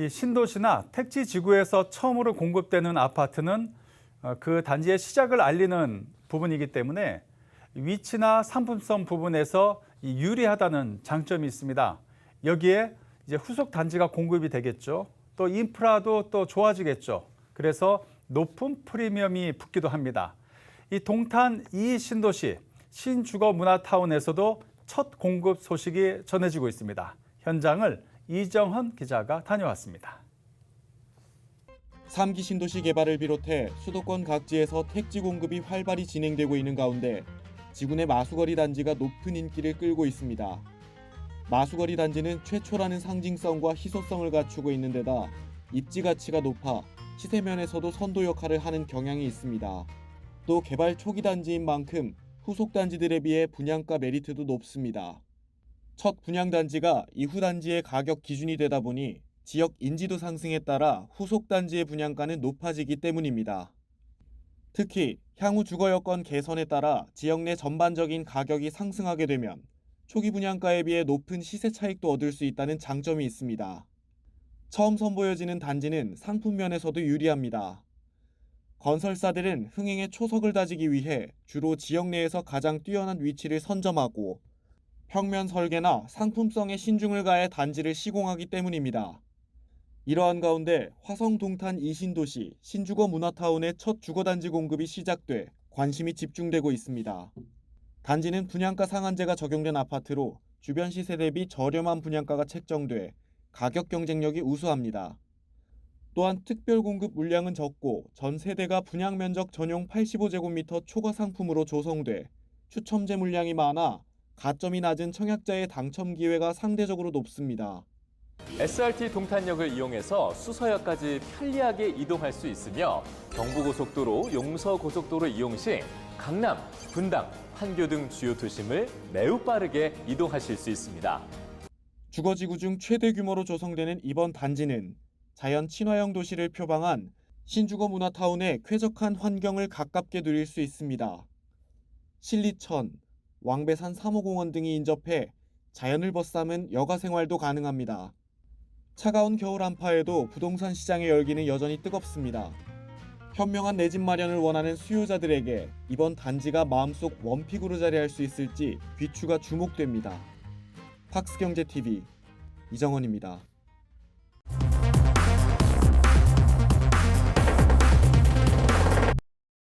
이 신도시나 택지 지구에서 처음으로 공급되는 아파트는 어, 그 단지의 시작을 알리는 부분이기 때문에 위치나 상품성 부분에서 이 유리하다는 장점이 있습니다. 여기에 이제 후속 단지가 공급이 되겠죠. 또 인프라도 또 좋아지겠죠. 그래서 높은 프리미엄이 붙기도 합니다. 이 동탄 이 신도시 신주거 문화타운에서도 첫 공급 소식이 전해지고 있습니다. 현장을 이정헌 기자가 다녀왔습니다. 3기 신도시 개발을 비롯해 수도권 각지에서 택지 공급이 활발히 진행되고 있는 가운데 지구내 마수거리 단지가 높은 인기를 끌고 있습니다. 마수거리 단지는 최초라는 상징성과 희소성을 갖추고 있는 데다 입지 가치가 높아 시세 면에서도 선도 역할을 하는 경향이 있습니다. 또 개발 초기 단지인 만큼 후속 단지들에 비해 분양가 메리트도 높습니다. 첫 분양 단지가 이후 단지의 가격 기준이 되다 보니 지역 인지도 상승에 따라 후속 단지의 분양가는 높아지기 때문입니다. 특히 향후 주거 여건 개선에 따라 지역 내 전반적인 가격이 상승하게 되면 초기 분양가에 비해 높은 시세 차익도 얻을 수 있다는 장점이 있습니다. 처음 선보여지는 단지는 상품 면에서도 유리합니다. 건설사들은 흥행의 초석을 다지기 위해 주로 지역 내에서 가장 뛰어난 위치를 선점하고 평면 설계나 상품성에 신중을 가해 단지를 시공하기 때문입니다. 이러한 가운데 화성 동탄 이신도시 신주거 문화타운의 첫 주거단지 공급이 시작돼 관심이 집중되고 있습니다. 단지는 분양가 상한제가 적용된 아파트로 주변 시세 대비 저렴한 분양가가 책정돼 가격 경쟁력이 우수합니다. 또한 특별 공급 물량은 적고 전 세대가 분양 면적 전용 85제곱미터 초과 상품으로 조성돼 추첨제 물량이 많아 가점이 낮은 청약자의 당첨 기회가 상대적으로 높습니다. SRT 동탄역을 이용해서 수서역까지 편리하게 이동할 수 있으며 경부고속도로, 용서고속도로 이용 시 강남, 분당, 판교 등 주요 도심을 매우 빠르게 이동하실 수 있습니다. 주거지구 중 최대 규모로 조성되는 이번 단지는 자연 친화형 도시를 표방한 신주거 문화타운의 쾌적한 환경을 가깝게 누릴 수 있습니다. 신리천, 왕배산 3호공원 등이 인접해 자연을 벗삼은 여가 생활도 가능합니다. 차가운 겨울 한파에도 부동산 시장의 열기는 여전히 뜨겁습니다. 현명한 내 집 마련을 원하는 수요자들에게 이번 단지가 마음속 원픽으로 자리할 수 있을지 귀추가 주목됩니다. 팍스경제TV 이정원입니다.